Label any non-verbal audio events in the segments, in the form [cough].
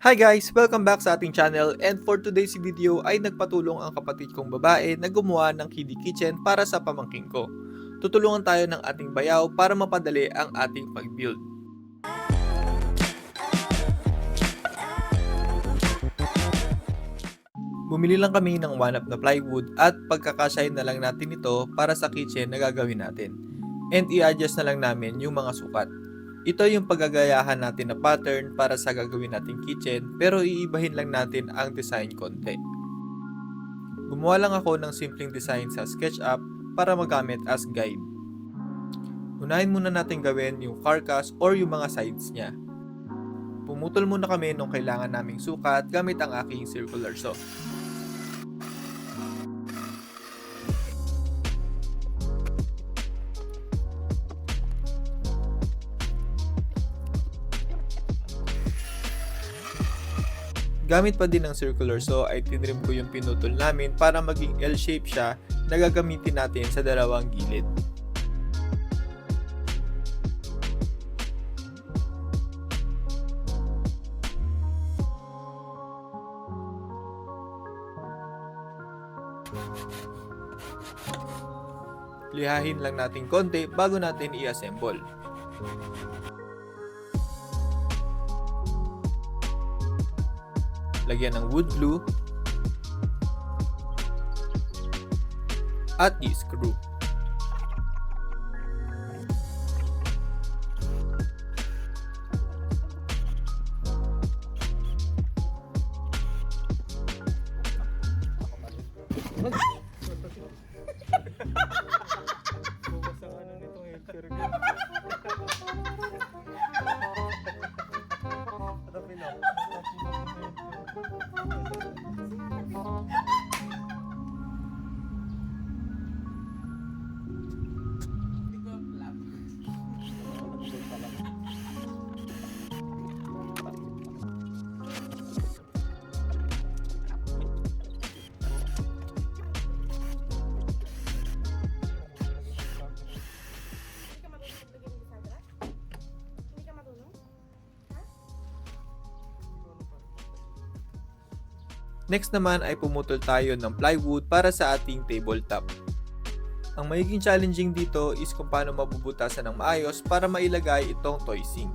Hi guys! Welcome back sa ating channel and for today's video ay nagpatulong ang kapatid kong babae na gumawa ng kiddie kitchen para sa pamangking ko. Tutulungan tayo ng ating bayaw para mapadali ang ating pag-build. Bumili lang kami ng one up na plywood at pagkakasyahin na lang natin ito para sa kitchen na gagawin natin. And i-adjust na lang namin yung mga sukat. Ito yung paggagayahan natin na pattern para sa gagawin nating kitchen pero iibahin lang natin ang design konti. Gumawa lang ako ng simpleng design sa SketchUp para magamit as guide. Unahin muna natin gawin yung carcass or yung mga sides niya. Pumutol muna kami nung kailangan naming sukat gamit ang aking circular saw. Gamit pa din ng circular saw ay tinrim ko yung pinutol namin para maging L-shape siya na gagamitin natin sa dalawang gilid. Lihahin lang natin konti bago natin i-assemble. Lagyan ng wood glue at i-screw. Hindi [laughs] ka Next naman ay pumutol tayo ng plywood para sa ating tabletop. Ang magiging challenging dito is kung paano mabubutasan ng maayos para mailagay itong toy sink.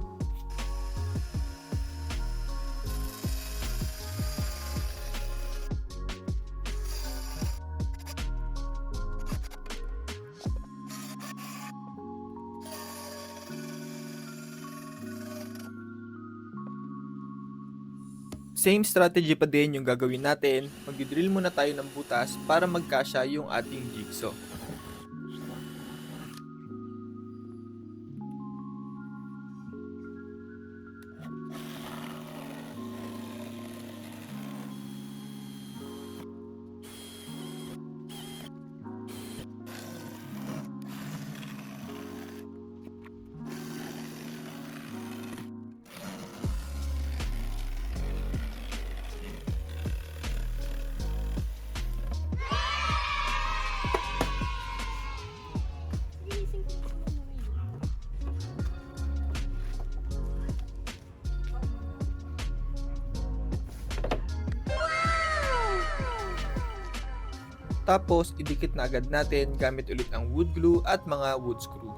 Same strategy pa din yung gagawin natin. Magdidrill muna tayo ng butas para magkasya yung ating jigsaw. Tapos, idikit na agad natin gamit ulit ang wood glue at mga wood screw.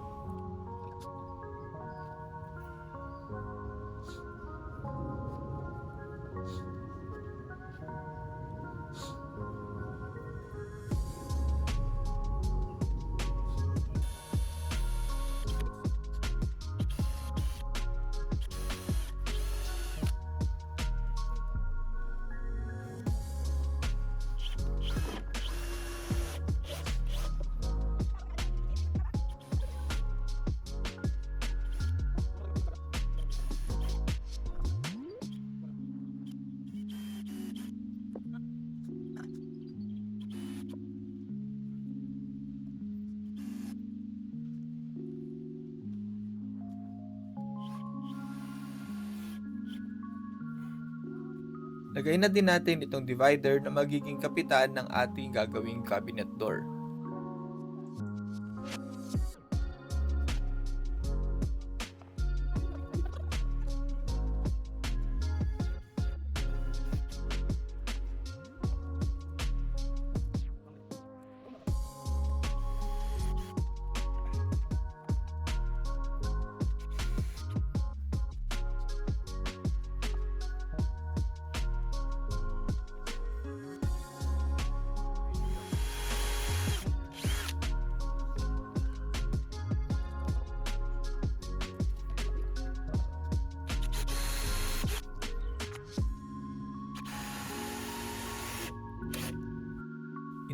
Lagay na din natin itong divider na magiging kapitan ng ating gagawing cabinet door.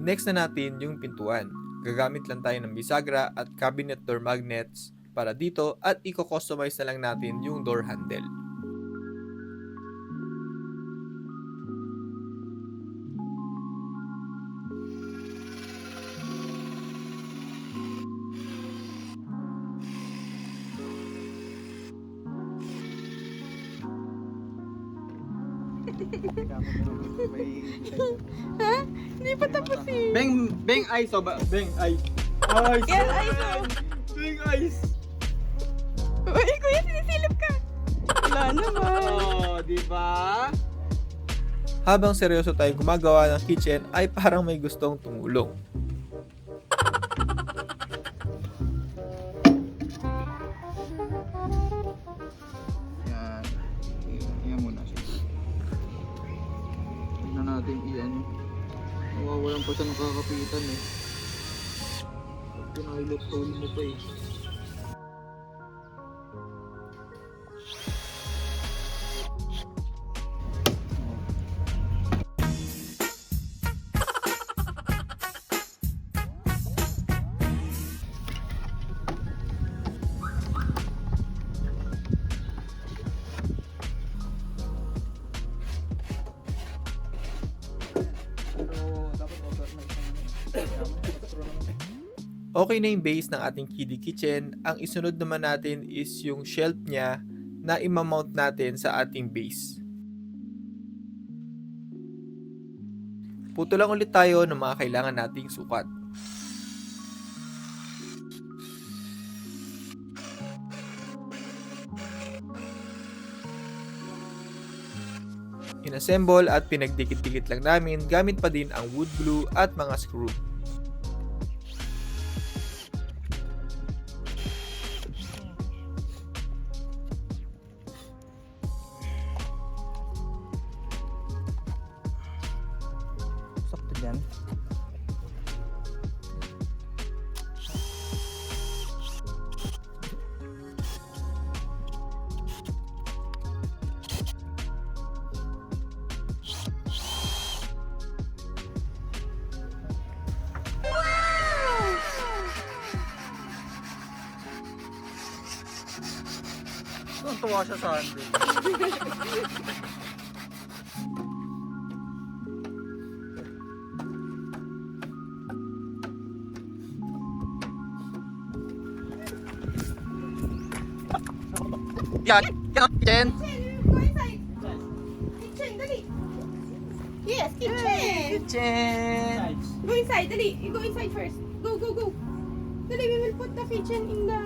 Next na natin yung pintuan. Gagamit lang tayo ng bisagra at cabinet door magnets para dito at i-customize na lang natin yung door handle. Ha? Hindi pa tapos eh. Beng, beng ice o ba? Beng ice. Ice. Yan, ice, oh. Beng ice. Uy, kuya, sinisilip ka. Wala naman. Oh, di ba? Habang seryoso tayong gumagawa ng kitchen ay parang may gustong tumulong. Natin iyan. Nawawalan pa siya ng kakapitan eh. Pinailot hole mo pa eh. Okay na yung base ng ating kiddie kitchen. Ang isunod naman natin is yung shelf niya na imamount natin sa ating base. Puto lang ulit tayo ng mga kailangan nating sukat. Inassemble at pinagdikit-dikit lang namin gamit pa din ang wood glue at mga screw. Dyan. Tuwa siya sa akin. [laughs] Yan! Yan! Yan! Go inside. Kitchen, dali. Yes, kitchen. Kitchen! Go inside, dali. You go inside first. Go, go, go. Dali, we will put the kitchen in the...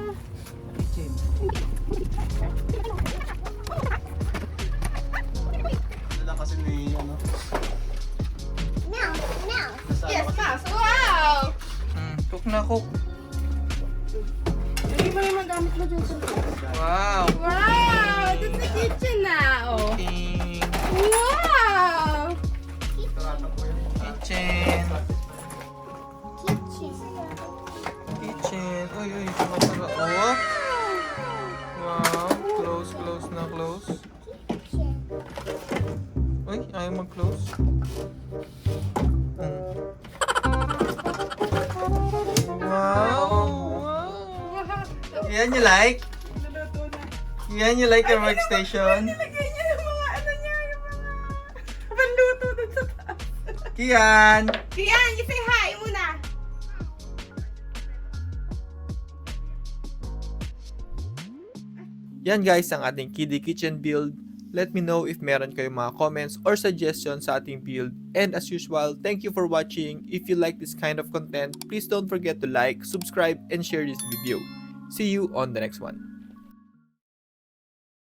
Kitchen. Wala kasi may ano. Yes, mouse. Wow! Hmm, cook na cook. Hindi mo rin magamit mo dyan sa... Yan you like? Yan you like your workstation? Nilagay niya yung mga ano niya, yung mga panluto dun sa taas. Kian! Kian, you say hi muna. Yan guys ang ating kiddie kitchen build. Let me know if meron kayong mga comments or suggestions sa ating build. And as usual, thank you for watching. If you like this kind of content, please don't forget to like, subscribe, and share this video. See you on the next one.